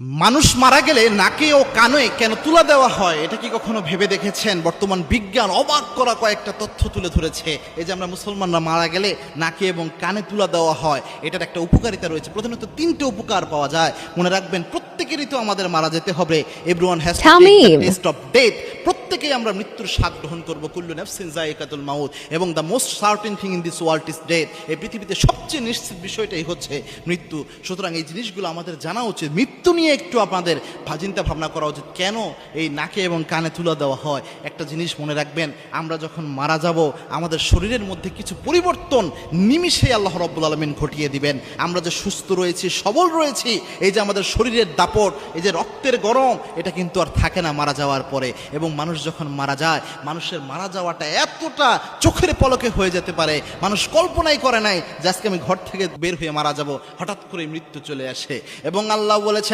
মানুষ মারা গেলে নাকে ও কানে কেন তুলা দেওয়া হয় এটা কি কখনো ভেবে দেখেছেন? বর্তমান বিজ্ঞান অবাক করা কয়েকটা তথ্য তুলে ধরেছে। এই যে আমরা মুসলমানরা মারা গেলে নাকে এবং কানে তুলা দেওয়া হয় এটার একটা উপকারিতা রয়েছে। প্রধানত তিনটে উপকার পাওয়া যায়। মনে রাখবেন প্রত্যেকেরই তো আমাদের মারা যেতে হবে। Everyone has. Taste of death প্রত্যেকেই আমরা মৃত্যুর স্বাদ গ্রহণ করব। কুল্লু নাফসিন জায়কাতুল মাউত। এবং the most certain thing in this world is death এই পৃথিবীতে সবচেয়ে নিশ্চিত বিষয়টাই হচ্ছে মৃত্যু। সুতরাং এই জিনিসগুলো আমাদের জানা উচিত। মৃত্যু নিয়ে একটু আপনাদের চিন্তা ভাবনা করা উচিত। কেন এই নাকে এবং কানে তুলে দেওয়া হয়? একটা জিনিস মনে রাখবেন, আমরা যখন মারা যাব, আমাদের শরীরের মধ্যে কিছু পরিবর্তন নিমিষে আল্লাহ রব্বুল আলমিন ঘটিয়ে দিবেন। আমরা যে সুস্থ রয়েছি, সবল রয়েছি, এই যে আমাদের শরীরের দাপট, এই যে রক্তের গরম, এটা কিন্তু আর থাকে না মারা যাওয়ার পরে। এবং মানুষ যখন মারা যায়, মানুষের মারা যাওয়াটা এতটা চোখের পলকে হয়ে যেতে পারে। মানুষ কল্পনাই করে নাই যে আজকে আমি ঘর থেকে বের হয়ে মারা যাব, হঠাৎ করে মৃত্যু চলে আসে। এবং আল্লাহ বলেছেন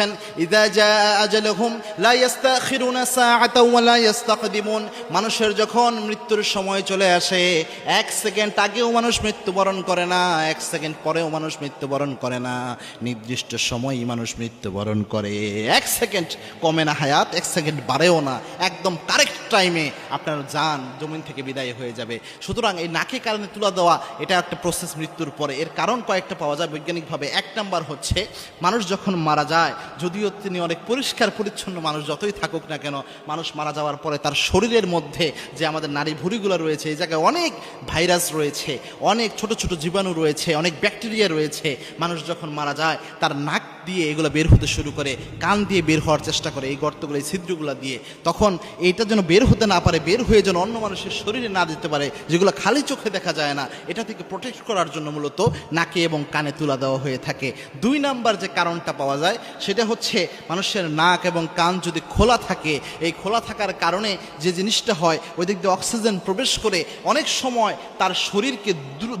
ইস্তাকদিমুন মানুষের যখন মৃত্যুর সময় চলে আসে, এক সেকেন্ড আগেও মানুষ মৃত্যুবরণ করে না, এক সেকেন্ড পরেও মানুষ মৃত্যুবরণ করে না। নির্দিষ্ট সময়ই মানুষ মৃত্যুবরণ করে। এক সেকেন্ড কমে না হায়াত, এক সেকেন্ড বাড়েও না। একদম কারেক্ট টাইমে আপনার যান জমিন থেকে বিদায় হয়ে যাবে। সুতরাং এই নাকে কারণে তুলা দেওয়া, এটা একটা প্রসেস মৃত্যুর পরে। এর কারণ কয়েকটা পাওয়া যায় বৈজ্ঞানিকভাবে। এক নাম্বার হচ্ছে, মানুষ যখন মারা যায়, যদিও তিনি অনেক পরিষ্কার, পরিচ্ছন্ন মানুষ, যতই থাকুক না কেন, মানুষ মারা যাওয়ার পরে তার শরীরের মধ্যে যে আমাদের নারী ভুঁড়িগুলো রয়েছে, এই জায়গায় অনেক ভাইরাস রয়েছে, অনেক ছোট ছোট জীবাণু রয়েছে, অনেক ব্যাকটেরিয়া রয়েছে, মানুষ যখন মারা যায়, তার নাক দিয়ে এগুলো বের হতে শুরু করে, কান দিয়ে বের হওয়ার চেষ্টা করে, এই গর্তগুলো, এই ছিদ্রগুলো দিয়ে। তখন এইটা যেন বের হতে না পারে, বের হয়ে যেন অন্য মানুষের শরীরে না দিতে পারে, যেগুলো খালি চোখে দেখা যায় না, এটা থেকে প্রোটেক্ট করার জন্য মূলত নাকে এবং কানে তুলা দেওয়া হয়ে থাকে। দুই নাম্বার যে কারণটা পাওয়া যায়, সেটা হচ্ছে মানুষের নাক এবং কান যদি খোলা থাকে, এই খোলা থাকার কারণে যে জিনিসটা হয়, ওই দিক দিয়ে অক্সিজেন প্রবেশ করে অনেক সময় তার শরীরকে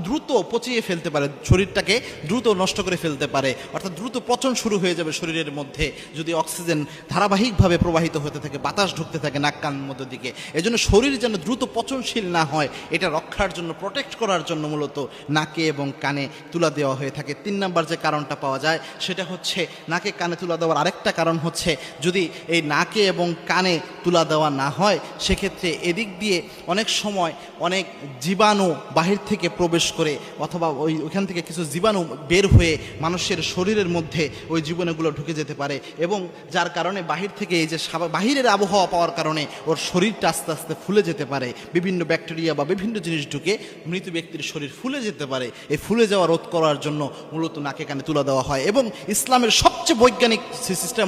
দ্রুত পচিয়ে ফেলতে পারে, শরীরটাকে দ্রুত নষ্ট করে ফেলতে পারে, অর্থাৎ দ্রুত পচন শুরু হয়ে যাবে শরীরের মধ্যে। যদি অক্সিজেন ধারাবাহিকভাবে প্রবাহিত হতে থাকে, বাতাস ঢুকতে থাকে, নাক কান মধ্য দিকে এজন্য শরীর যেন দ্রুত পচনশীল না হয়, এটা রক্ষার জন্য প্রোটেক্ট করার জন্য মূলত নাকে এবং কানে তুলা দেওয়া হয়ে থাকে। তিন নাম্বার যে কারণটা পাওয়া যায়, সেটা হচ্ছে নাকে কানে তুলা দেওয়ার আরেকটা কারণ হচ্ছে, যদি এই নাকে এবং কানে তুলা দেওয়া না হয়, সেক্ষেত্রে এদিক দিয়ে অনেক সময় অনেক জীবাণু বাহির থেকে প্রবেশ করে, অথবা ওই ওইখান থেকে কিছু জীবাণু বের হয়ে মানুষের শরীরের মধ্যে ওই জীবাণুগুলো ঢুকে যেতে পারে এবং যার কারণে বাহির থেকে এই যে বাহিরের আবহাওয়া পাওয়ার কারণে ওর শরীরটা আস্তে আস্তে ফুলে যেতে পারে, বিভিন্ন ব্যাকটেরিয়া বা বিভিন্ন জিনিস ঢুকে মৃত ব্যক্তির শরীর ফুলে যেতে পারে। এই ফুলে যাওয়া রোধ করার জন্য মূলত নাকে কানে তুলে দেওয়া হয় এবং ইসলামের সবচেয়ে বৈজ্ঞানিক সিস্টেম